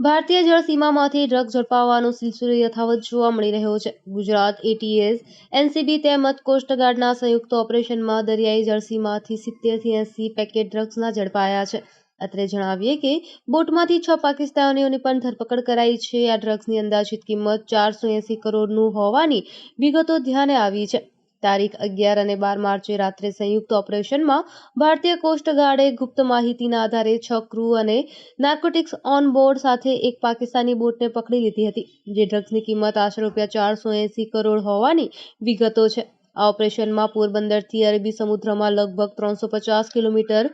ભારતીય જળસીમામાંથી ડ્રગ ઝડપાવવાનો સિલસિલો યથાવત જોવા મળી રહ્યો છે. ગુજરાત એટીએસ એનસીબી તેમજ કોસ્ટગાર્ડના સંયુક્ત ઓપરેશનમાં દરિયાઈ જળસીમાથી સિત્તેરથી એંસી પેકેટ ડ્રગ્સના ઝડપાયા છે. અત્રે જણાવીએ કે બોટમાંથી છ પાકિસ્તાનીઓની પણ ધરપકડ કરાઈ છે. આ ડ્રગ્સની અંદાજિત કિંમત ચારસો એંસી કરોડનું હોવાની વિગતો ધ્યાને આવી છે. તારીખ અગિયાર અને બાર માર્ચે રાત્રે સંયુક્ત ઓપરેશનમાં ભારતીય કોસ્ટગાર્ડે ગુપ્ત માહિતીના આધારે છ ક્રૂ અને નાર્કોટિક્સ ઓન બોર્ડ સાથે એક પાકિસ્તાની બોટને પકડી લીધી હતી, જે ડ્રગ્સની કિંમત આશરે રૂપિયા ચારસો એંસી કરોડ હોવાની વિગતો છે. આ ઓપરેશનમાં પોરબંદરથી અરબી સમુદ્રમાં લગભગ ત્રણસો પચાસ કિલોમીટર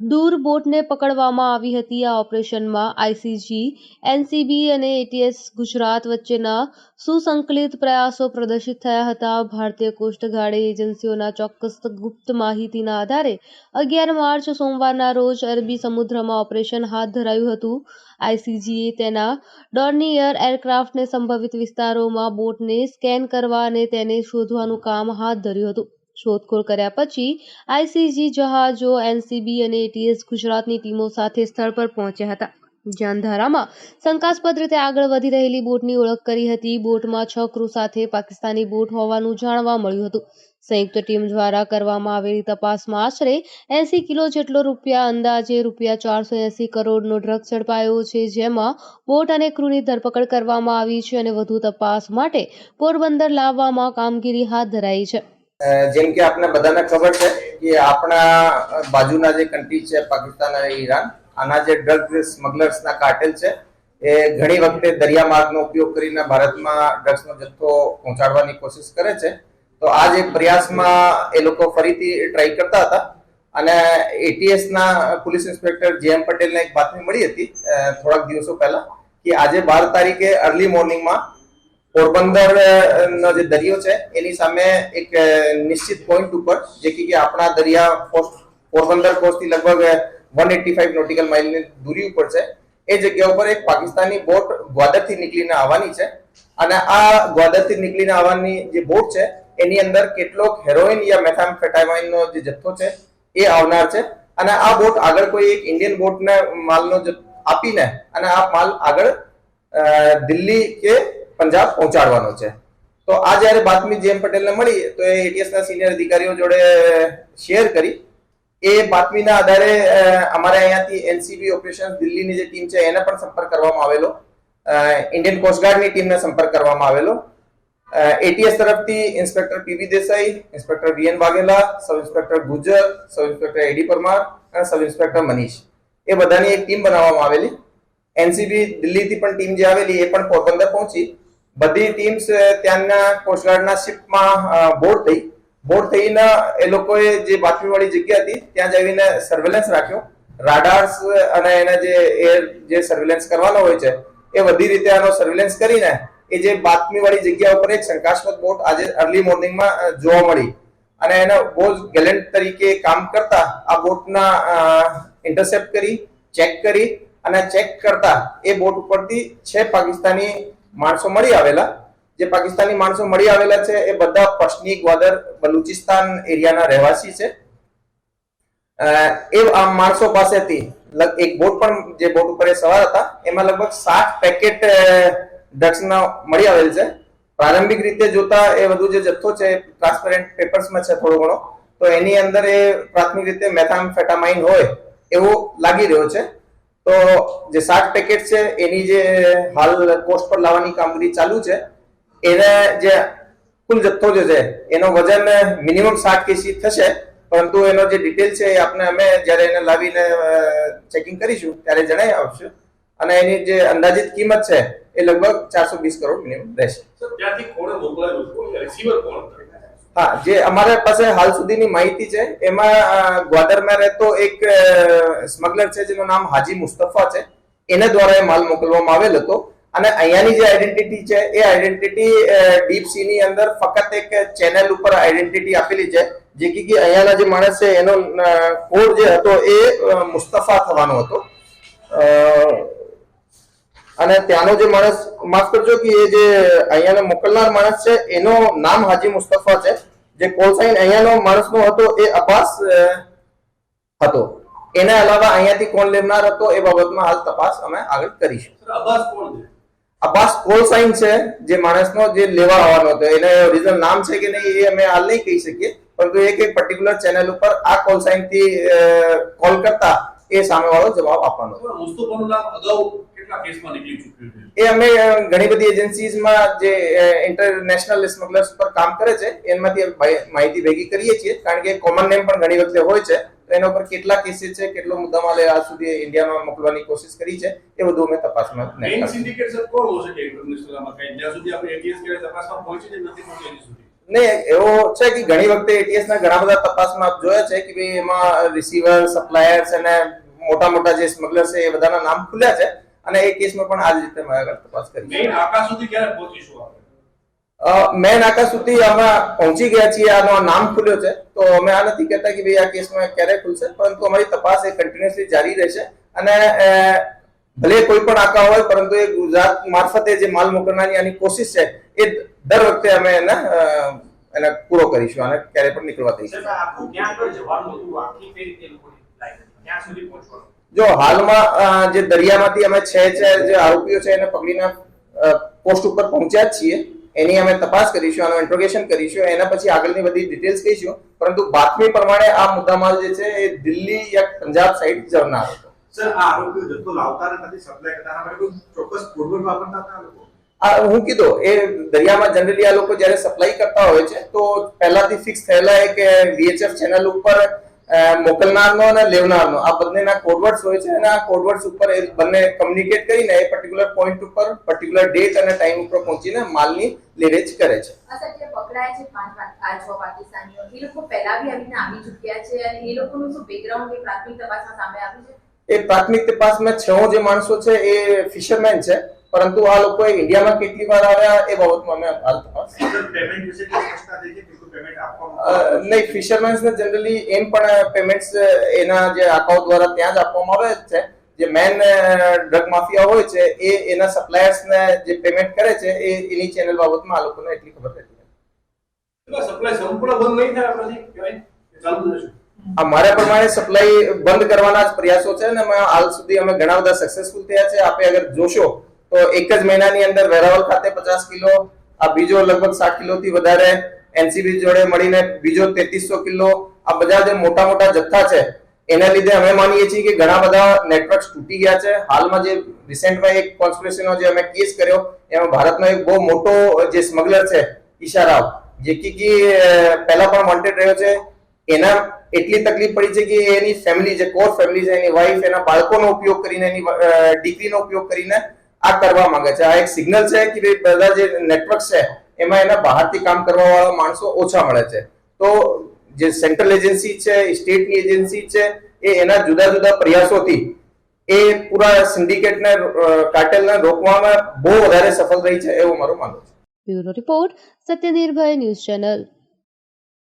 દૂર બોટને પકડવામાં આવી હતી આ ઓપરેશનમાં આઈસીજી એનસીબી અને એટીએસ ગુજરાત વચ્ચેના સુસંકલિત પ્રયાસો પ્રદર્શિત થયા હતા. ભારતીય કોસ્ટગાર્ડે એજન્સીઓના ચોક્કસ ગુપ્ત માહિતીના આધારે અગિયાર માર્ચ સોમવારના રોજ અરબી સમુદ્રમાં ઓપરેશન હાથ ધરાયું હતું. આઈસીજીએ તેના ડોર્નિયર એરક્રાફ્ટને સંભવિત વિસ્તારોમાં બોટને સ્કેન કરવા અને તેને શોધવાનું કામ હાથ ધર્યું હતું. શોધખોળ કર્યા પછી આઈસીજી જહાજો એનસીબી અને એટીએસ ગુજરાતની ટીમો સાથે સ્થળ પર પહોંચ્યા હતા. જ્યાં અંધારામાં શંકાસ્પદ રીતે આગળ વધી રહેલી બોટની ઓળખ કરી હતી. બોટમાં છ ક્રૂ સાથે પાકિસ્તાની બોટ હોવાનું જાણવા મળ્યું હતું. સંયુક્ત ટીમ દ્વારા કરવામાં આવેલી તપાસમાં આશરે એંસી કિલો જેટલો રૂપિયા અંદાજે રૂપિયા ચારસો એંસી કરોડનો ડ્રગ ઝડપાયો છે, જેમાં બોટ અને ક્રૂની ધરપકડ કરવામાં આવી છે અને વધુ તપાસ માટે પોરબંદર લાવવામાં કામગીરી હાથ ધરાઈ છે. જેમ કે આપણે બધાને ખબર છે કે આપણા બાજુના જે કન્ટ્રી છે, પાકિસ્તાન અને ઈરાન, આના જે ડ્રગ સ્મગલર્સના કાર્ટેલ છે, એ ઘણી વખતે દરિયા માર્ગનો ઉપયોગ કરીને ભારતમાં ડ્રગ્સનો જથ્થો પહોંચાડવાની કોશિશ કરે છે. તો આ જે પ્રયાસમાં એ લોકો ફરીથી ટ્રાય કરતા હતા અને એટીએસ ના પોલીસ ઇન્સ્પેક્ટર જે એમ પટેલને એક બાતમી મળી હતી થોડાક દિવસો પહેલા, કે આજે બાર તારીખે અર્લી મોર્નિંગમાં પોરબંદર નો જે દરિયો છે, એની સામે એક નિશ્ચિત પોઈન્ટ ઉપર, જે કે આપણા દરિયા કોસ્ટ પોરબંદર કોસ્ટથી લગભગ વન એટી ફાઈવ નોટિકલ માઇલની દૂરી ઉપર છે. એ જગ્યા ઉપર એક પાકિસ્તાની બોટ ગ્વાદરથી નીકળીને આવવાની છે. અને આ ગ્વાદરથી નીકળીને આવવાની જે બોટ છે, એની અંદર કેટલોક હેરોઇન યા મેથામ્ફેટામાઇનનો જે જથ્થો છે, એ આવનાર છે. અને આ બોટ આગળ કોઈ એક ઇન્ડિયન બોટને માલનો આપીને, અને આ માલ આગળ દિલ્હી કે પંજાબ પહોંચાડવાનો છે. તો આ જ્યારે બાતમી જેમ પટેલને મળી, તો એ એટીએસના સિનિયર અધિકારીઓ જોડે શેર કરી. એ બાતમીના આધારે અમારે અહીંયાથી એનસીબી ઓપરેશન દિલ્હીની જે ટીમ છે, એને પણ સંપર્ક કરવામાં આવેલો. ઇન્ડિયન કોસ્ટગાર્ડની ટીમને સંપર્ક કરવામાં આવેલો. એટીએસ તરફથી inspector P V Desai inspector V N Vaghela sub inspector Gujar sub inspector A D Parmar અને સબ ઇન્સ્પેક્ટર મનીષ એ બધાની એક ટીમ બનાવવામાં આવેલી. એનસીબી દિલ્હીથી પણ ટીમ જે આવેલી, એ પણ પોરબંદર પહોંચી. બધી ટીમ્સ ત્યાંના કોસ્ટગાર્ડના શિપમાં બોર્ડ થઈ. બોર્ડ થઈને એ લોકોએ જે બાતમીવાળી જગ્યા હતી, ત્યાં જઈને સર્વેલન્સ રાખ્યો. રાડાર્સ અને એના જે એર જે સર્વેલન્સ કરવાનો હોય છે, એ બધી રીતે આનો સર્વેલન્સ કરીને એ જે બાતમીવાળી જગ્યા ઉપર એક શંકાસ્પદ બોટ આજે અર્લી મોર્નિંગમાં જોવા મળી. અને એને બહુ જ ગેલેન્ટ તરીકે કામ કરતા આ બોટના ઇન્ટરસેપ્ટ કરી ચેક કરી અને ચેક કરતા એ બોટ ઉપરથી છે પાકિસ્તાની માણસો મળી આવેલા. જે પાકિસ્તાની માણસો મળી આવેલા છે એ બધા પશ્ચિમી ગ્વાદર બલુચિસ્તાન એરિયાના રહેવાસી છે. એ આ માણસો પાસેથી એક બોટ પણ જે બોટ ઉપર એ સવાર હતા, એમાં લગભગ સાત પેકેટ ડ્રગ્સના મળી આવેલ છે. પ્રારંભિક રીતે જોતા એ બધું જે જથ્થો છે, ટ્રાન્સપેરન્ટ પેપર્સમાં છે થોડો ઘણો, તો એની અંદર એ પ્રાથમિક રીતે મેથામ્ફેટામાઇન હોય, એવો લાગી રહ્યો છે. તો જે સાત પેકેટ છે, એની જે હાલ કોસ્ટ પર લાવવાની કામગીરી ચાલુ છે, એને જે કુલ જથ્થો જે છે, એનો વજન મિનિમમ સાત કેસી થશે, પરંતુ એનો જે ડિટેલ છે એ આપણે અમે જ્યારે એને લાવીને ચેકિંગ કરીશું, ત્યારે જણાવી આપશું અને એની જે અંદાજિત કિંમત છે, એ લગભગ ચારસો વીસ કરોડ મિનિમમ રહેશે. ત્યાંથી કોણે મોકલાયું રિસીવર કોણ હા, જે અમારા પાસે હાલ સુધીની માહિતી છે, એમાં ગ્વાદરમાં રહેતો એક સ્મગલર છે, જેનું નામ હાજી મુસ્તફા છે. એને દ્વારા એ માલ મોકલવામાં આવેલ હતો. અને અહીંયાની જે આઈડેન્ટિટી છે, એ આઈડેન્ટિટી ડીપની અંદર ફક્ત એક ચેનલ ઉપર આઈડેન્ટિટી આપેલી છે. જે કે અહીંયાના જે માણસ છે, એનો કોડ જે હતો, એ મુસ્તફા થવાનો હતો. અને ત્યાંનો જે માણસ માફ કરજો કે એ જે અહીંયાને મોકલનાર માણસ છે એનો નામ હાજી મુસ્તફા છે. જે કોલ સાઇન અહીંયાનો માણસનો હતો એ અબ્બાસ હતો. એના અલાવા અહીંયાથી કોણ લેનાર હતો એ બાબતમાં હાલ તપાસ અમે આગળ કરીશું. અબ્બાસ કોણ છે? અબ્બાસ કોલ સાઇન છે જે માણસનો જે લેવા આવવાનો હતો. એને ઓરિજિનલ નામ છે કે નહીં એ અમે હાલ નહીં કહી શકીએ. પરંતુ એક એક પર્ટિક્યુલર ચેનલ ઉપર આ કોલ સાઇનથી કોલ કરતા એ સામેવાળો જવાબ આપવાનો મુસ્તફાનું નામ અગાઉ કેટલા કેસમાં નીકળી ચૂક્યું છે? એ અમે ઘણી બધી એજન્સીઝમાં જે ઇન્ટરનેશનલ સ્મગલર્સ પર કામ કરે છે એમાંથી માહિતી ભેગી કરીએ છીએ કારણ કે કોમન નેમ પણ ઘણી વખતે હોય છે. તો એના ઉપર કેટલા કેસીસ છે કેટલો મુદ્દામાલ માલે આજ સુધી ઇન્ડિયામાં મોકલવાની કોશિશ કરી છે એ બધું અમે તપાસમાં મેઇન સિન્ડિકેટ સર કોણ હોઈ શકે ઇન્ટરનેશનલ આમાં કઈ જ્યાં સુધી આપણે એટીએસ કે તપાસમાં પહોંચી જ નથી પહોંચી સુધી. ને એવો છે કે ઘણી વખતે એટીએસ ના ઘણા બધા તપાસમાં આપ જોયા છે કે ભાઈ એમાં રિસીવર સપ્લાયર્સ અને મોટા મોટા જે સ્મગલર છે એ બધાના નામ ખુલ્યા છે અને એ કેસમાં પણ આ જ રીતે આગળ તપાસ કરી મેઇન આકાશ સુધી ક્યારે પહોંચીશું આપણે? મેન આકા સુધી અમે પહોંચી ગયા છીએ આનો નામ ખુલ્યો છે. તો અમે આ નથી કહેતા કે ભાઈ આ કેસમાં ક્યારે ખુલશે પરંતુ અમારી તપાસ એ કન્ટિન્યુઅસલી જારી રહેશે. અને ભલે કોઈ પણ આકા હોય પરંતુ એ ગુજરાત મારફતે જે માલ મોકલવાની આની કોશિશ છે એ દર વખતે અમે એને એને પૂરો કરીશું અને ક્યારે પણ નીકળવા દઈશું. જો હાલમાં જે દરિયામાંથી અમે છે છે જે આરોપીઓ છે એને પકડીને પોસ્ટ ઉપર પહોંચ્યા જ છીએ. એની અમે તપાસ કરીશું આનું ઇન્ટ્રોગેશન કરીશું એના પછી આગળની બધી ડિટેલ્સ કહીશું. પરંતુ બાતમી પ્રમાણે આ મુદ્દામાલ જે છે એ દિલ્હી યા પંજાબ સાઈડ જનાર હતો. સર આ આરોપીઓ જથ્થો લાવતા નથી સપ્લાય કરતા. ચોક્કસ પૂર્વ વાપરતા હતા લોકો? હું કીધું એ દરિયામાં જનરલી આ લોકો જ્યારે સપ્લાય કરતા હોય છે તો પહેલાથી ફિક્સ થયેલા એક વીએચએફ ચેનલ ઉપર મોકલનારનો અને લેવનારનો આ બંનેના કોડવર્ડ્સ હોય છે અને આ કોડવર્ડ્સ ઉપર એ બંને કમ્યુનિકેટ કરીને એ પર્ટિક્યુલર પોઈન્ટ ઉપર પર્ટિક્યુલર ડેટ અને ટાઈમ ઉપર પહોંચીને માલની લેવેચ કરે છે. પકડાય છે પાંચ આ છ પાકિસ્તાનીઓ એ લોકો પહેલા બી આવીને આવી ચૂક્યા છે અને એ લોકોનું શું બેકગ્રાઉન્ડ એ પ્રાથમિક તપાસમાં સામે આવ્યું છે? એ પ્રાથમિક તપાસમાં છ જે માણસો છે એ ફિશરમેન છે. પરંતુ આ લોકો ઇન્ડિયામાં કેટલી વાર આવ્યા એ બાબતમાં અમે હાલ તપાસ નહીં ફિશરમેન્સ ને જનરલી એમ પણ પેમેન્ટ્સ એના જે અકાઉન્ટ દ્વારા ત્યાં જ આપવામાં આવે છે. જે મેન ડ્રગ માફિયા હોય છે એ એના સપ્લાયર્સ ને જે પેમેન્ટ કરે છે એ એની ચેનલ બાબતમાં આ લોકોને એટલી ખબર રહેતી સપ્લાય સંપૂર્ણ બંધ નહીં થાય આપણાથી? ચાલુ રહેશે? આ મારા પ્રમાણે સપ્લાય બંધ કરવાના જ પ્રયાસો છે અને અમે હાલ સુધી અમે ઘણા બધા સક્સેસફુલ થયા છે. આપણે અગર જોશો તો એક જ મહિનાની અંદર વેરાવલ ખાતે પચાસ કિલો, આ બીજો લગભગ સાત કિલો થી વધારે એનસીબી જોડે મળીને બીજો તેત્રીસો કિલો, આ બધા જે મોટા મોટા જથ્થા છે, એના લીધે અમે માનીએ છીએ કે ઘણા બધા નેટવર્ક્સ તૂટી ગયા છે. હાલમાં જે રિસેન્ટમાં એક કોન્સ્પિરેસીનો જે અમે કેસ કર્યો, એમાં ભારતનો એક બહુ મોટો જે સ્મગલર છે ઈશારાવ જે કી પહેલા પણ વોન્ટેડ રહ્યો છે. એના એટલી તકલીફ પડી છે કે એની ફેમિલી જે કોર ફેમિલી છે, એની વાઈફ એના બાળકોનો ઉપયોગ કરીને એની દીકરીનો ઉપયોગ કરીને આ કરવા માંગે છે. આ એક સિગ્નલ છે કે ભાઈ બધા જે નેટવર્ક છે, એમાં એના બહારથી કામ કરવા વાળા માણસો ઓછા મળે છે. તો જે સેન્ટ્રલ એજન્સી છે સ્ટેટની એજન્સી છે, એ એના જુદા જુદા પ્રયાસોથી એ પૂરા સિન્ડિકેટને કાર્ટેલને રોકવામાં બહુ વધારે સફળ રહી છે એવું મારું માનવું છે. Bureau report, Satyanirbhay news channel.